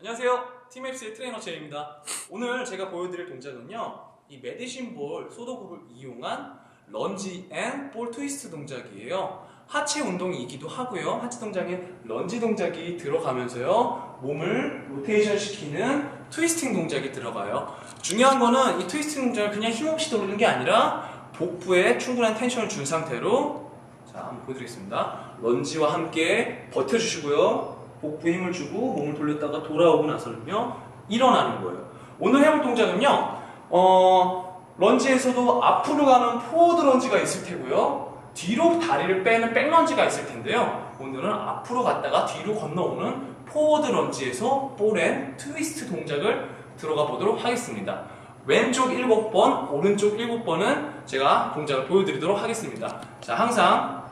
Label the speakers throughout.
Speaker 1: 안녕하세요. 팀앱스의 트레이너 제입니다. 오늘 제가 보여드릴 동작은요. 이 메디신 볼 소도구를 이용한 런지 앤 볼 트위스트 동작이에요. 하체 운동이기도 하고요. 하체 동작에 런지 동작이 들어가면서요. 몸을 로테이션 시키는 트위스팅 동작이 들어가요. 중요한 거는 이 트위스팅 동작을 그냥 힘없이 돌리는 게 아니라 복부에 충분한 텐션을 준 상태로 자, 한번 보여드리겠습니다. 런지와 함께 버텨주시고요. 복부에 힘을 주고 몸을 돌렸다가 돌아오고 나서는요. 일어나는 거예요. 오늘 해볼 동작은요. 어, 런지에서도 앞으로 가는 포워드 런지가 있을 테고요. 뒤로 다리를 빼는 백런지가 있을 텐데요. 오늘은 앞으로 갔다가 뒤로 건너오는 포워드 런지에서 볼앤 트위스트 동작을 들어가 보도록 하겠습니다. 왼쪽 7번, 오른쪽 7번은 제가 동작을 보여드리도록 하겠습니다. 자, 항상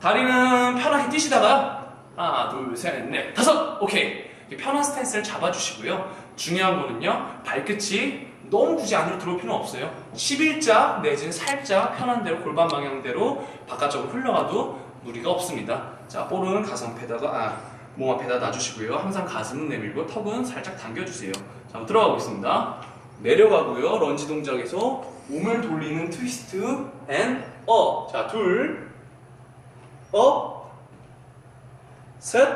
Speaker 1: 다리는 편하게 뛰시다가 하나, 둘, 셋, 넷, 다섯! 오케이. 편한 스탠스를 잡아주시고요. 중요한 거는요, 발끝이 너무 굳이 안으로 들어올 필요는 없어요. 11자 내지는 살짝 편한 대로 골반 방향대로 바깥쪽으로 흘러가도 무리가 없습니다. 자, 볼은 가슴 앞에다가, 아, 몸 앞에다 놔주시고요. 항상 가슴은 내밀고 턱은 살짝 당겨주세요. 자, 들어가 보겠습니다. 내려가고요. 런지 동작에서 몸을 돌리는 트위스트 앤 업. 자, 둘, 업, 셋,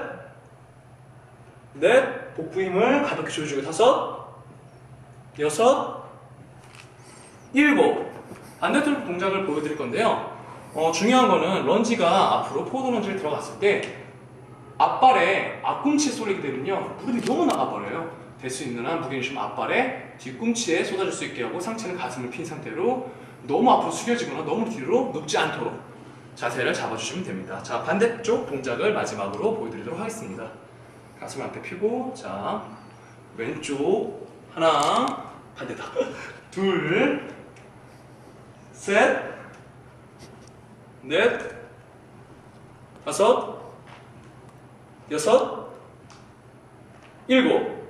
Speaker 1: 넷, 복부 힘을 가볍게 조여주고 다섯, 여섯, 일곱. 반대쪽 동작을 보여드릴 건데요. 어, 중요한 거는 런지가 앞으로 포드 런지를 들어갔을 때 앞발에 앞꿈치에 쏠리게 되면요 무릎이 너무 나가버려요. 될 수 있는 한 무게중심 앞발에 뒤꿈치에 쏟아질 수 있게 하고 상체는 가슴을 핀 상태로 너무 앞으로 숙여지거나 너무 뒤로 눕지 않도록 자세를 잡아주시면 됩니다. 자 반대쪽 동작을 마지막으로 보여드리도록 하겠습니다. 가슴 앞에 펴고 자 왼쪽 하나 반대다 둘 셋, 넷, 다섯, 여섯, 일곱.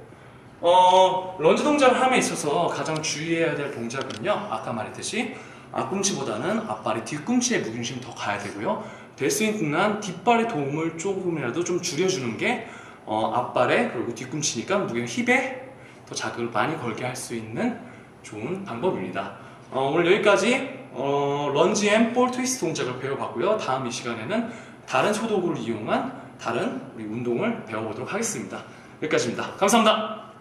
Speaker 1: 어, 런지 동작을 함에 있어서 가장 주의해야 될 동작은요. 아까 말했듯이 앞꿈치보다는 앞발의 뒤꿈치에 무게중심이 더 가야 되고요. 될 수 있는 한 뒷발의 도움을 조금이라도 좀 줄여주는 게 어, 앞발에 그리고 뒤꿈치니까 무게 힙에 더 자극을 많이 걸게 할 수 있는 좋은 방법입니다. 어, 오늘 여기까지 어, 런지 앤 볼 트위스트 동작을 배워봤고요. 다음 이 시간에는 다른 소도구를 이용한 다른 우리 운동을 배워보도록 하겠습니다. 여기까지입니다. 감사합니다.